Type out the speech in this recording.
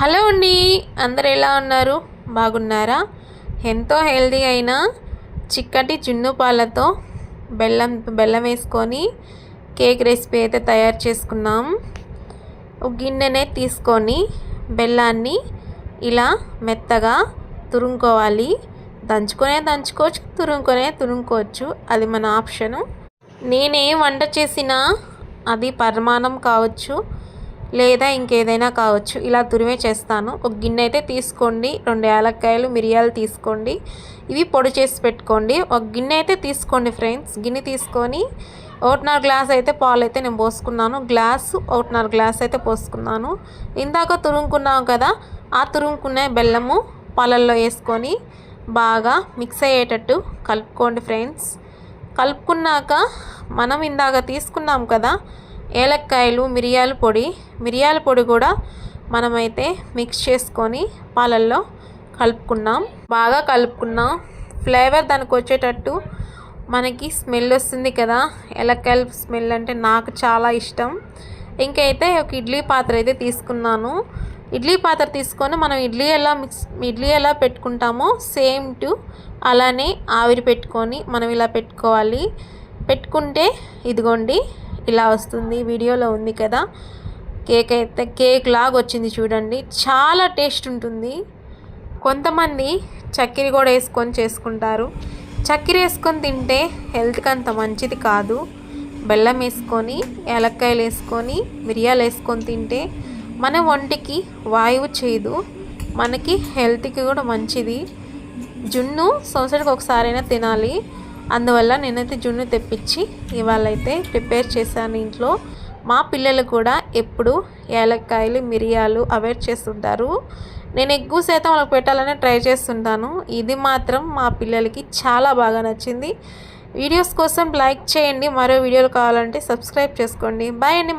Hello అండి అందరు ఎలా ఉన్నారు? బాగున్నారా? ఎంతో హెల్దీ అయిన చిక్కటి జున్ను పాలతో బెల్లం బెల్లం వేసుకొని కేక్ రెసిపీ అయితే తయారు చేసుకున్నాం. గిన్నెనే తీసుకొని బెల్లాన్ని ఇలా మెత్తగా తురుముకోవాలి. దంచుకొనే దంచుకోవచ్చు తురుముకొనే తురుముకోవచ్చు. అది మన ఆప్షను. నేనే వంట చేసినా అది పరిమాణం కావచ్చు. లేదా ఇంకేదైనా కావచ్చు ఇలా తురిమే చేస్తాను. ఒక గిన్నె అయితే తీసుకోండి రెండు యాలక్కాయలు మిరియాలు తీసుకోండి ఇవి పొడి చేసి పెట్టుకోండి. ఒక గిన్నె అయితే తీసుకోండి ఫ్రెండ్స్ గిన్నె తీసుకొని ఒకటిన్నర గ్లాస్ అయితే పాలు అయితే నేను పోసుకున్నాను. గ్లాసు ఒకటిన్నర గ్లాస్ అయితే పోసుకున్నాను. ఇందాక తురుముకున్నాం కదా ఆ తురుముకునే బెల్లము పాలల్లో వేసుకొని బాగా మిక్స్ అయ్యేటట్టు కలుపుకోండి ఫ్రెండ్స్. కలుపుకున్నాక మనం ఇందాక తీసుకున్నాం కదా ఏలక్కాయలు మిరియాల పొడి. మిరియాల పొడి కూడా మనమైతే మిక్స్ చేసుకొని పాలల్లో కలుపుకున్నాం. బాగా కలుపుకున్నాం. ఫ్లేవర్ దానికి వచ్చేటట్టు మనకి స్మెల్ వస్తుంది కదా. ఎలక్కాయల స్మెల్ అంటే నాకు చాలా ఇష్టం. ఇంకైతే ఒక ఇడ్లీ పాత్ర అయితే తీసుకున్నాను. ఇడ్లీ పాత్ర తీసుకొని మనం ఇడ్లీ ఎలా మిక్స్ ఇడ్లీ ఎలా పెట్టుకుంటామో సేమ్ టు అలానే ఆవిరి పెట్టుకొని మనం ఇలా పెట్టుకోవాలి. పెట్టుకుంటే ఇదిగోండి ఇలా వస్తుంది వీడియోలో ఉంది కదా. కేక్ అయితే కేక్ లాగా వచ్చింది చూడండి. చాలా టేస్ట్ ఉంటుంది. కొంతమంది చక్కెర కూడా వేసుకొని చేసుకుంటారు. చక్కెర వేసుకొని తింటే హెల్త్కి అంత మంచిది కాదు. బెల్లం వేసుకొని ఏలక్కాయలు వేసుకొని మిరియాలు వేసుకొని తింటే మన ఒంటికి వాయువు చేయదు. మనకి హెల్త్కి కూడా మంచిది. జున్ను సంవత్సరానికి ఒకసారైనా తినాలి. అందువల్ల నేనైతే జున్ను తెప్పించి ఇవాళ అయితే ప్రిపేర్ చేశాను ఇంట్లో. మా పిల్లలు కూడా ఎప్పుడు ఏలక్కాయలు మిరియాలు అవాయిడ్ చేస్తుంటారు. నేను ఎక్కువ శాతం వాళ్ళకి పెట్టాలని ట్రై చేస్తుంటాను. ఇది మాత్రం మా పిల్లలకి చాలా బాగా నచ్చింది. వీడియోస్ కోసం లైక్ చేయండి. మరో వీడియోలు కావాలంటే సబ్స్క్రైబ్ చేసుకోండి. బాయ్ అండి.